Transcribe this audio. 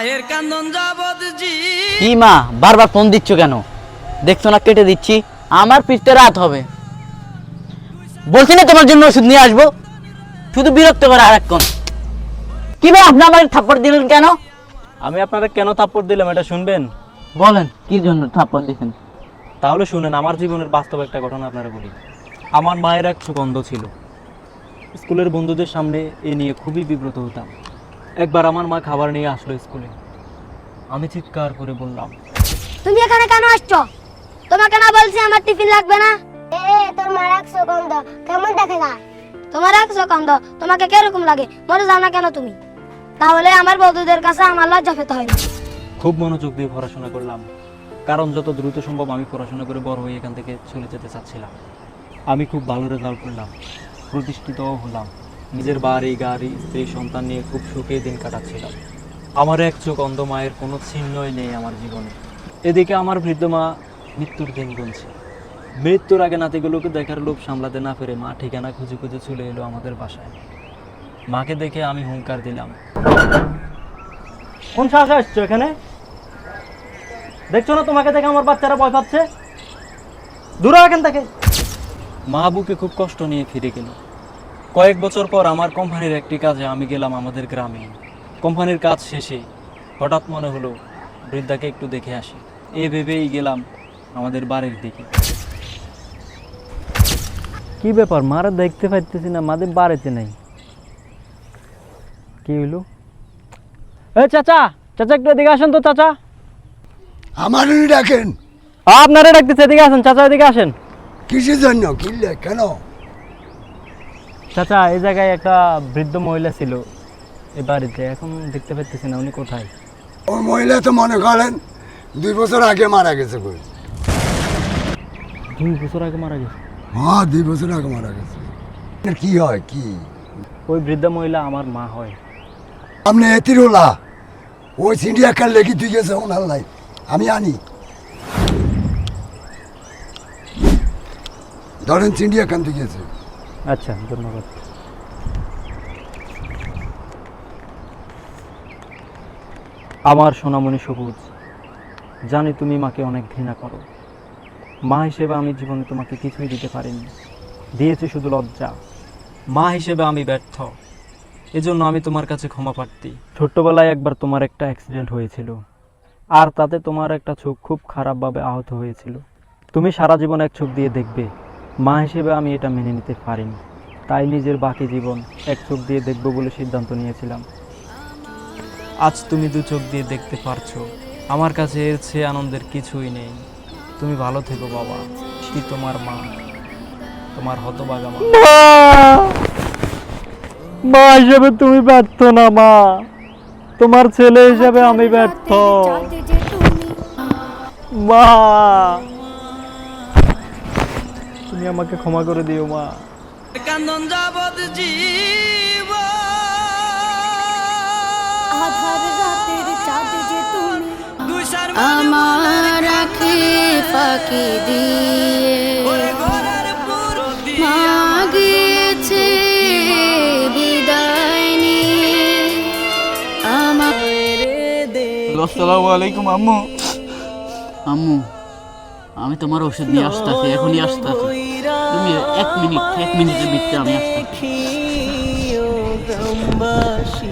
মায়ের কান্দন যাবত জি। কি মা বারবার ফোন দিচ্ছ কেন? দেখছ না কেটে দিচ্ছি। আমার পিঠতে রাত হবে। বলছি না তোমার জন্য ওষুধ নিয়ে আসব। শুধু বিরক্ত করে আর আরেকক্ষণ। কি ভাই আপনি আমার থাপ্পড় দিলেন কেন? আমি আপনারা কেন থাপ্পড় দিলাম এটা শুনবেন? বলেন কি জন্য থাপ্পড় দিচ্ছেন তাহলে শুনেন আমার জীবনের বাস্তব একটা ঘটনা আপনারা বলি। আমার মায়ের এক অন্ধ ছিল। স্কুলের বন্ধুদের সামনে এ নিয়ে খুবই বিব্রত হতাম। একবার আমার মা খাবার নিয়ে আসলো স্কুলে। আমি চিৎকার করে বললাম তুমি এখানে কেন আসছো? তোমাকে না বলছি আমার টিফিন লাগবে না? এ তোর মার একশো গন্ধ। কেমন দেখে না তোমার একশো গন্ধ? তোমাকে কীরকম লাগে? মরে যাও না কেন তুমি? তাহলে আমার বন্ধুদের কাছে আমার লজ্জা পেতে হয় না। খুব মনোযোগ দিয়ে পড়াশোনা করলাম। কারণ যত দ্রুত সম্ভব আমি পড়াশোনা করে বড় হয়ে এখান থেকে চলে যেতে চাচ্ছিলাম। আমি খুব ভালো রেজাল্ট করলাম। প্রতিষ্ঠিতও হলাম। নিজের বাড়ি, গাড়ি, স্ত্রী, সন্তান নিয়ে খুব সুখে দিন কাটাচ্ছিলাম। আমার এক চোখ অন্ধ মায়ের কোনো চিহ্নই নেই আমার জীবনে। এদিকে আমার বৃদ্ধ মা মৃত্যুর দিন গুনছে। মৃত্যুর আগে নাতিগুলোকে দেখার লোভ সামলাতে না পেরে মা ঠিকানা খুঁজে খুঁজে চলে এলো আমাদের বাসায়। মাকে দেখে আমি হুঙ্কার দিলাম। কোন সাহসে আসছো এখানে? দেখছ না তোমাকে দেখে আমার বাচ্চারা ভয় পাচ্ছে? দূর এখান থেকে। মা বুকে খুব কষ্ট নিয়ে ফিরে গেল। কয়েক বছর পর আমার কোম্পানির একটি কাজে আমি গেলাম আমাদের গ্রামে। কোম্পানির কাজ শেষে হঠাৎ মনে হলো বৃদ্ধাকে একটু দেখে আসি। এ ভেবেই গেলাম আমাদের বাড়ির দিকে। কি ব্যাপার মারা দেখতে পাইতেছি না মাদের বাড়িতে নাই। কি হইল? এ চাচা চাচা একটু এদিকে আসেন তো চাচা। আমারই ডাকেন। আপনারা ডাকতেছে এদিকে আসেন চাচা এদিকে আসেন। কিসের জন্য? কিনলে কেন? চাচা এই জায়গায় একটা বৃদ্ধ মহিলা ছিল এই বাড়িতে। এখন দেখতে পাচ্তেছি না উনি কোথায়? ওই মহিলা তো মনে করেন দুই বছর আগে মারা গেছে কই? দুই বছর আগে মারা গেছে? হ্যাঁ দুই বছর আগে মারা গেছে। কি হয় কি? ওই বৃদ্ধা মহিলা আমার মা হয়। আপনি এতিরোলা ওই সিন্ডিয়া কার লেগে তুই গেছে ওনার লাই। আমি আনি। ধরেন সিন্ডিয়া খান তুই গেছে। আচ্ছা ধন্যবাদ। আমার সোনামণি সবুজ, জানি তুমি মাকে অনেক ঘৃণা করো। মা হিসেবে আমি জীবনে তোমাকে কিছুই দিতে পারিনি। দিয়েছি শুধু লজ্জা। মা হিসেবে আমি ব্যর্থ। এজন্য আমি তোমার কাছে ক্ষমা প্রার্থী। ছোট্টবেলায় একবার তোমার একটা অ্যাক্সিডেন্ট হয়েছিল। আর তাতে তোমার একটা চোখ খুব খারাপভাবে আহত হয়েছিল। তুমি সারা জীবন এক চোখ দিয়ে দেখবে মা হিসেবে আমি এটা মেনে নিতে পারিনি। তাই নিজের বাকি জীবন এক চোখ দিয়ে দেখব বলে সিদ্ধান্ত নিয়েছিলাম। আজ তুমি দু চোখ দিয়ে দেখতে পারছ। আমার কাছে এর চেয়ে আনন্দের কিছুই নেই। তুমি ভালো থেকো বাবা। সে তোমার মা। তোমার হতবাগা মা। মা! হিসেবে তুমি ব্যর্থ না মা। তোমার ছেলে হিসেবে আমি ব্যর্থ। মা! তুমি আমাকে ক্ষমা করে দিও মা। কান্দন যাবত জীব। আধার রাতের চাঁদ যে তুমি আমার আখি ফাঁকি দিয়ে ঘরের বিদায় নিয়ে। আমার আসসালামু আলাইকুম আম্মু। আম্মু আমি তোমার ওষুধ নিয়ে আসতেছি এখনই আসতেছি। তুমি এক মিনিট এক মিনিটের ভিতরে আমি গ্রামবাসী